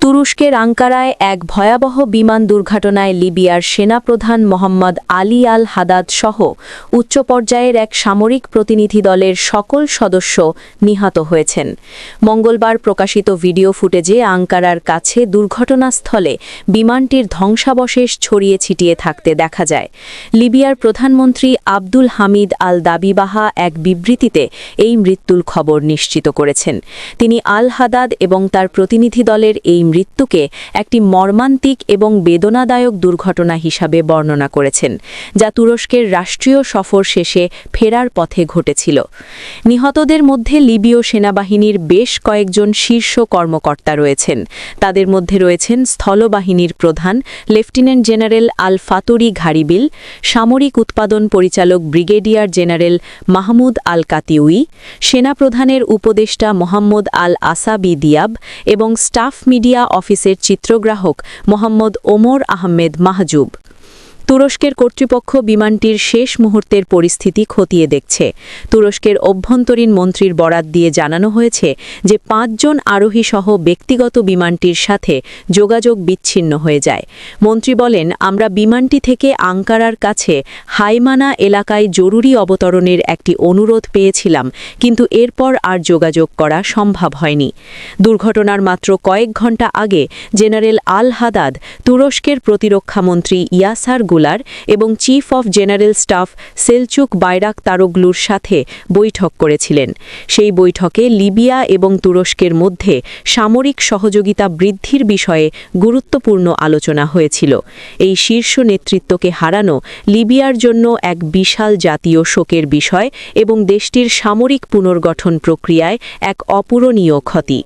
তুরস্কের আঙ্কারায় এক ভয়াবহ বিমান দুর্ঘটনায় লিবিয়ার সেনাপ্রধান মোহাম্মদ আলী আল হাদাদ সহ উচ্চ পর্যায়ের এক সামরিক প্রতিনিধি দলের সকল সদস্য নিহত হয়েছেন। মঙ্গলবার প্রকাশিত ভিডিও ফুটেজে আঙ্কারার কাছে দুর্ঘটনাস্থলে বিমানটির ধ্বংসাবশেষ ছড়িয়ে ছিটিয়ে থাকতে দেখা যায়। লিবিয়ার প্রধানমন্ত্রী আব্দুল হামিদ আল দাবিবাহা এক বিবৃতিতে এই মৃত্যুর খবর নিশ্চিত করেছেন। তিনি আল হাদাদ এবং তার প্রতিনিধি দলের এই মৃত্যুকে একটি মর্মান্তিক এবং বেদনাদায়ক দুর্ঘটনা হিসাবে বর্ণনা করেছেন, যা তুরস্কের রাষ্ট্রীয় সফর শেষে ফেরার পথে ঘটেছিল। নিহতদের মধ্যে লিবীয় সেনাবাহিনীর বেশ কয়েকজন শীর্ষ কর্মকর্তা রয়েছেন। তাদের মধ্যে রয়েছেন স্থলবাহিনীর প্রধান, লেফটেন্যান্ট জেনারেল আল ফাতুরি ঘারিবিল, সামরিক উৎপাদন পরিচালক ব্রিগেডিয়ার জেনারেল মাহমুদ আল কাতিউই সেনাপ্রধানের উপদেষ্টা মোহাম্মদ আল আসাবি দিয়াব এবং স্টাফ মিডিয়া অফিসের চিত্রগ্রাহক মোহাম্মদ ওমর আহমেদ মাহজুব। তুরস্কের কর্তৃপক্ষ বিমানটির শেষ মুহূর্তের পরিস্থিতি খতিয়ে দেখছে। তুরস্কের অভ্যন্তরীণ মন্ত্রীর বরাত দিয়ে জানানো হয়েছে যে পাঁচজন আরোহী সহ ব্যক্তিগত বিমানটির সাথে যোগাযোগ বিচ্ছিন্ন হয়ে যায়। মন্ত্রী বলেন, আমরা বিমানটি থেকে আঙ্কারার কাছে হাইমানা এলাকায় জরুরি অবতরণের একটি অনুরোধ পেয়েছিলাম, কিন্তু এরপর আর যোগাযোগ করা সম্ভব হয়নি। দুর্ঘটনার মাত্র কয়েক ঘণ্টা আগে জেনারেল আল হাদাদ, তুরস্কের প্রতিরক্ষামন্ত্রী ইয়াসার গুলার এবং chief of general staff Selcuk বাইরাক তারগলুর সাথে বৈঠক করেছিলেন। সেই বৈঠকে লিবিয়া এবং তুরস্কের মধ্যে সামরিক সহযোগিতা বৃদ্ধির বিষয়ে গুরুত্বপূর্ণ আলোচনা হয়েছিল। এই শীর্ষ নেতৃত্বকে হারানো লিবিয়ার জন্য এক বিশাল জাতীয় শোকের বিষয় এবং দেশটির সামরিক পুনর্গঠন প্রক্রিয়ায় এক অপূরণীয় ক্ষতি।